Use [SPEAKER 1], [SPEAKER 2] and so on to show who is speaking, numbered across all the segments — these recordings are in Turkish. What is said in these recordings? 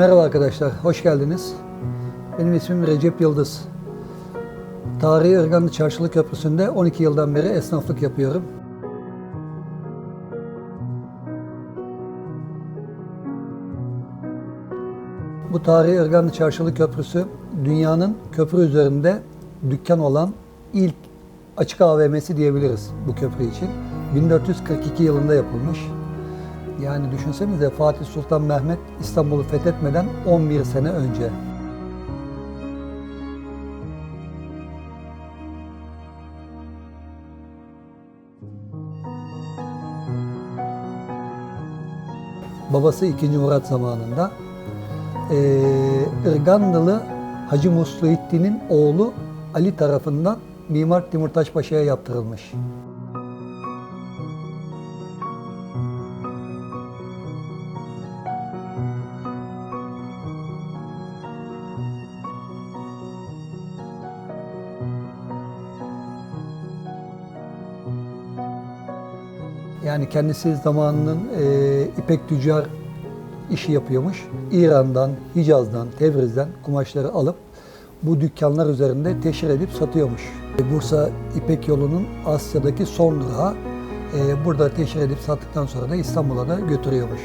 [SPEAKER 1] Merhaba arkadaşlar, hoş geldiniz. Benim ismim Recep Yıldız. Tarihi Irganlı Çarşılı Köprüsü'nde 12 yıldan beri esnaflık yapıyorum. Bu tarihi Irganlı Çarşılı Köprüsü dünyanın köprü üzerinde dükkan olan ilk açık AVM'si diyebiliriz bu köprü için. 1442 yılında yapılmış. Yani düşünsenize Fatih Sultan Mehmet İstanbul'u fethetmeden 11 sene önce. Babası 2. Murat zamanında eee Irgandılı Hacı Musluhiddin'in oğlu Ali tarafından Mimar Timurtaş Paşa'ya yaptırılmış. Yani kendisi zamanının e, ipek tüccar işi yapıyormuş. İran'dan, Hicaz'dan, Tebriz'den kumaşları alıp bu dükkanlar üzerinde teşhir edip satıyormuş. E, Bursa İpek yolunun Asya'daki son durağı. E, burada teşhir edip sattıktan sonra da İstanbul'a da götürüyormuş.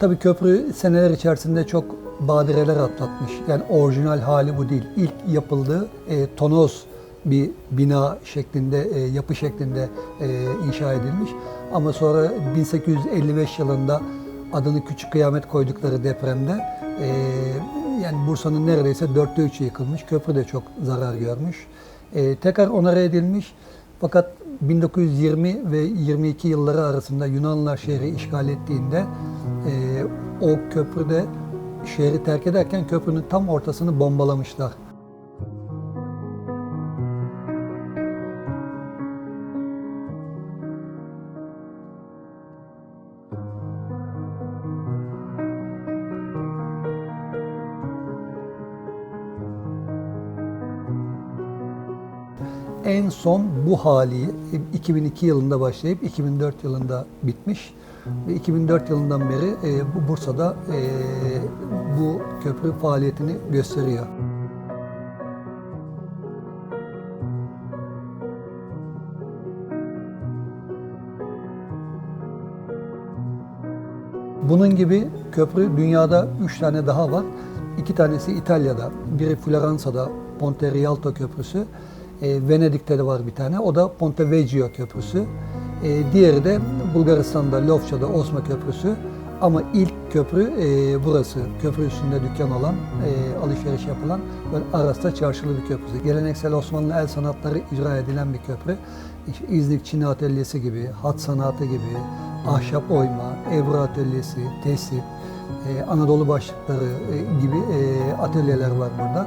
[SPEAKER 1] Tabii köprü seneler içerisinde çok badireler atlatmış. Yani orijinal hali bu değil. İlk yapıldığı e, tonoz bir bina şeklinde, e, yapı şeklinde e, inşa edilmiş. Ama sonra 1855 yılında adını Küçük Kıyamet koydukları depremde e, yani Bursa'nın neredeyse dörtte üçü yıkılmış. Köprü de çok zarar görmüş. E, tekrar onarı edilmiş. Fakat 1920 ve 22 yılları arasında Yunanlılar şehri işgal ettiğinde e, o köprüde şehri terk ederken köprünün tam ortasını bombalamışlar. En son bu hali 2002 yılında başlayıp 2004 yılında bitmiş ve 2004 yılından beri e, bu Bursa'da e, bu köprü faaliyetini gösteriyor. Bunun gibi köprü dünyada üç tane daha var. İki tanesi İtalya'da, biri Floransa'da Ponte Rialto Köprüsü. E, Venedik'te de var bir tane. O da Ponte Vecchio Köprüsü. E, diğeri de Bulgaristan'da Lofça'da Osma Köprüsü. Ama ilk köprü e, burası. Köprü üstünde dükkan olan, e, alışveriş yapılan böyle Aras'ta çarşılı bir köprü. Geleneksel Osmanlı el sanatları icra edilen bir köprü. İşte İznik Çini Atölyesi gibi, hat sanatı gibi, ahşap oyma, Ebru Atölyesi, tesip, e, Anadolu başlıkları e, gibi e, atölyeler var burada.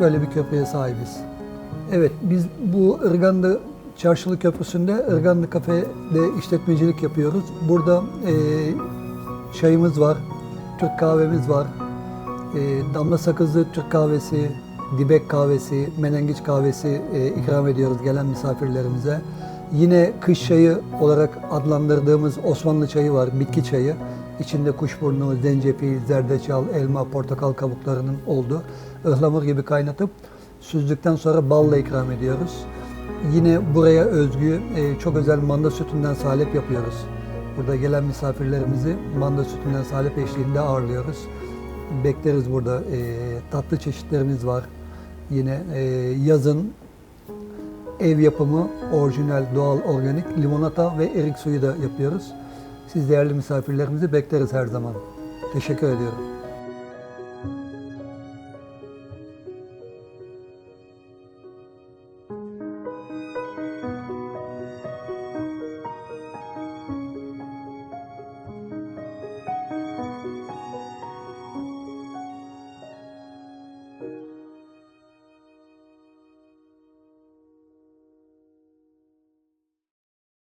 [SPEAKER 1] Böyle bir köprüye sahibiz. Evet, biz bu Irgandı Çarşılı Köprüsü'nde Irgandı Kafe'de işletmecilik yapıyoruz. Burada e, çayımız var, Türk kahvemiz var, e, damla sakızlı Türk kahvesi, dibek kahvesi, menengiç kahvesi e, ikram ediyoruz gelen misafirlerimize. Yine kış çayı olarak adlandırdığımız Osmanlı çayı var, bitki çayı. İçinde kuşburnu, zencefil, zerdeçal, elma, portakal kabuklarının olduğu ıhlamur gibi kaynatıp süzdükten sonra balla ikram ediyoruz. Yine buraya özgü e, çok özel manda sütünden salep yapıyoruz. Burada gelen misafirlerimizi manda sütünden salep eşliğinde ağırlıyoruz. Bekleriz burada. E, tatlı çeşitlerimiz var. Yine e, yazın ev yapımı orijinal, doğal, organik limonata ve erik suyu da yapıyoruz. Siz değerli misafirlerimizi bekleriz her zaman. Teşekkür ediyorum.